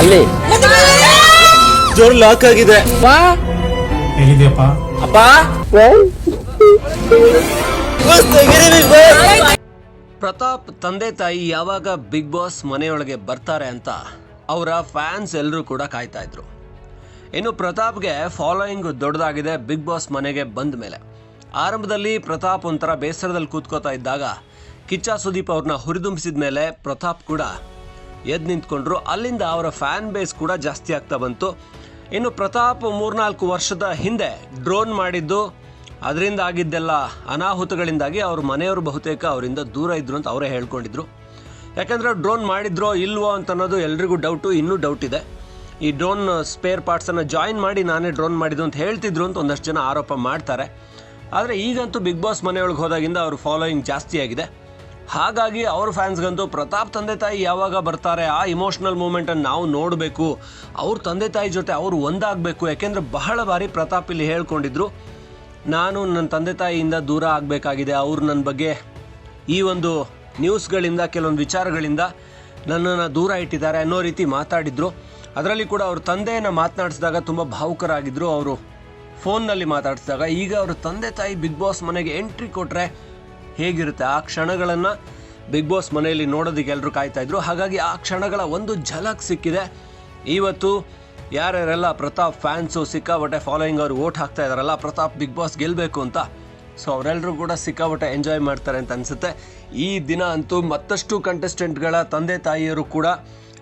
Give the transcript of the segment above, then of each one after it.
ಅಲ್ಲಿ. ಜೋರ್ ಲಾಕ್ ಆಗಿದೆ. ಅಪ್ಪ. ಪ್ರತಾಪ್ ತಂದೆ ತಾಯಿ ಯಾವಾಗ ಬಿಗ್ ಬಾಸ್ ಮನೆಯೊಳಗೆ ಬರ್ತಾರೆ ಅಂತ ಅವರ ಫ್ಯಾನ್ಸ್ ಎಲ್ಲರೂ ಕೂಡ ಕಾಯ್ತಾ ಇದ್ರು. ಇನ್ನು ಪ್ರತಾಪ್ಗೆ ಫಾಲೋಯಿಂಗ್ ದೊಡ್ಡದಾಗಿದೆ ಬಿಗ್ ಬಾಸ್ ಮನೆಗೆ ಬಂದ ಮೇಲೆ. ಆರಂಭದಲ್ಲಿ ಪ್ರತಾಪ್ ಒಂಥರ ಬೇಸರದಲ್ಲಿ ಕೂತ್ಕೋತಾ ಇದ್ದಾಗ ಕಿಚ್ಚ ಸುದೀಪ್ ಅವ್ರನ್ನ ಹುರಿದುಂಬಿಸಿದ ಮೇಲೆ ಪ್ರತಾಪ್ ಕೂಡ ಎದ್ದು ನಿಂತ್ಕೊಂಡ್ರು. ಅಲ್ಲಿಂದ ಅವರ ಫ್ಯಾನ್ ಬೇಸ್ ಕೂಡ ಜಾಸ್ತಿ ಆಗ್ತಾ ಬಂತು. ಇನ್ನು ಪ್ರತಾಪ್ ಮೂರ್ನಾಲ್ಕು ವರ್ಷದ ಹಿಂದೆ ಡ್ರೋನ್ ಮಾಡಿದ್ದು, ಅದರಿಂದ ಆಗಿದ್ದೆಲ್ಲ ಅನಾಹುತಗಳಿಂದಾಗಿ ಅವ್ರ ಮನೆಯವರು ಬಹುತೇಕ ಅವರಿಂದ ದೂರ ಇದ್ರು ಅಂತ ಅವರೇ ಹೇಳ್ಕೊಂಡಿದ್ರು. ಯಾಕಂದ್ರೆ ಡ್ರೋನ್ ಮಾಡಿದ್ರೋ ಇಲ್ವೋ ಅಂತ ಅನ್ನೋದು ಎಲ್ರಿಗೂ ಡೌಟು ಇನ್ನೂ ಡೌಟ್ ಇದೆ. ಈ ಡ್ರೋನ್ ಸ್ಪೇರ್ ಪಾರ್ಟ್ಸನ್ನು ಜಾಯಿನ್ ಮಾಡಿ ನಾನೇ ಡ್ರೋನ್ ಮಾಡಿದ್ದು ಅಂತ ಹೇಳ್ತಿದ್ರು ಅಂತ ಒಂದಷ್ಟು ಜನ ಆರೋಪ ಮಾಡ್ತಾರೆ. ಆದರೆ ಈಗಂತೂ ಬಿಗ್ ಬಾಸ್ ಮನೆಯೊಳಗೆ ಹೋದಾಗಿಂದ ಅವ್ರ ಫಾಲೋಯಿಂಗ್ ಜಾಸ್ತಿ ಆಗಿದೆ. ಹಾಗಾಗಿ ಅವ್ರ ಫ್ಯಾನ್ಸ್ಗಂತೂ ಪ್ರತಾಪ್ ತಂದೆ ತಾಯಿ ಯಾವಾಗ ಬರ್ತಾರೆ ಆ ಇಮೋಷ್ನಲ್ ಮೂಮೆಂಟನ್ನು ನಾವು ನೋಡಬೇಕು. ಅವ್ರ ತಂದೆ ತಾಯಿ ಜೊತೆ ಅವರು ಒಂದಾಗಬೇಕು. ಯಾಕೆಂದರೆ ಬಹಳ ಬಾರಿ ಪ್ರತಾಪ್ ಇಲ್ಲಿ ಹೇಳ್ಕೊಂಡಿದ್ರು, ನಾನು ನನ್ನ ತಂದೆ ತಾಯಿಯಿಂದ ದೂರ ಆಗಬೇಕಾಗಿದೆ. ಅವ್ರು ನನ್ನ ಬಗ್ಗೆ ಈ ಒಂದು ನ್ಯೂಸ್ಗಳಿಂದ ಕೆಲವೊಂದು ವಿಚಾರಗಳಿಂದ ನನ್ನನ್ನು ದೂರ ಇಟ್ಟಿದ್ದಾರೆ ಅನ್ನೋ ರೀತಿ ಮಾತಾಡಿದರು. ಅದರಲ್ಲಿ ಕೂಡ ಅವ್ರ ತಂದೆಯನ್ನು ಮಾತನಾಡಿಸಿದಾಗ ತುಂಬ ಭಾವುಕರಾಗಿದ್ದರು ಅವರು ಫೋನ್ನಲ್ಲಿ ಮಾತಾಡಿಸಿದಾಗ, ಈಗ ಅವ್ರ ತಂದೆ ತಾಯಿ ಬಿಗ್ ಬಾಸ್ ಮನೆಗೆ ಎಂಟ್ರಿ ಕೊಟ್ಟರೆ ಹೇಗಿರುತ್ತೆ? ಆ ಕ್ಷಣಗಳನ್ನು ಬಿಗ್ ಬಾಸ್ ಮನೆಯಲ್ಲಿ ನೋಡೋದಕ್ಕೆ ಎಲ್ಲರೂ ಕಾಯ್ತಾ ಇದ್ರು. ಹಾಗಾಗಿ ಆ ಕ್ಷಣಗಳ ಒಂದು ಝಲಕ್ ಸಿಕ್ಕಿದೆ. ಇವತ್ತು ಯಾರ್ಯಾರೆಲ್ಲ ಪ್ರತಾಪ್ ಫ್ಯಾನ್ಸು ಸಿಕ್ಕಾಬಟ್ಟೆ ಫಾಲೋಯಿಂಗ್ ಅವ್ರು ಓಟ್ ಹಾಕ್ತಾ ಇದಾರಲ್ಲ, ಪ್ರತಾಪ್ ಬಿಗ್ ಬಾಸ್ ಗೆಲ್ಲಬೇಕು ಅಂತ. ಸೊ ಅವರೆಲ್ಲರೂ ಕೂಡ ಸಿಕ್ಕಾಬಟ್ಟೆ ಎಂಜಾಯ್ ಮಾಡ್ತಾರೆ ಅಂತ ಅನಿಸುತ್ತೆ. ಈ ದಿನ ಅಂತೂ ಮತ್ತಷ್ಟು ಕಂಟೆಸ್ಟೆಂಟ್ಗಳ ತಂದೆ ತಾಯಿಯರು ಕೂಡ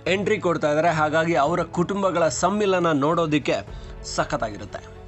ಎಂಟ್ರಿ ಕೊಡ್ತಾ ಇದ್ದಾರೆ ಹಾಗಾಗಿ ಅವರ ಕುಟುಂಬಗಳ ಸಮ್ಮಿಲನ ನೋಡೋದಕ್ಕೆ ಸಖತ್ತಾಗಿರುತ್ತೆ.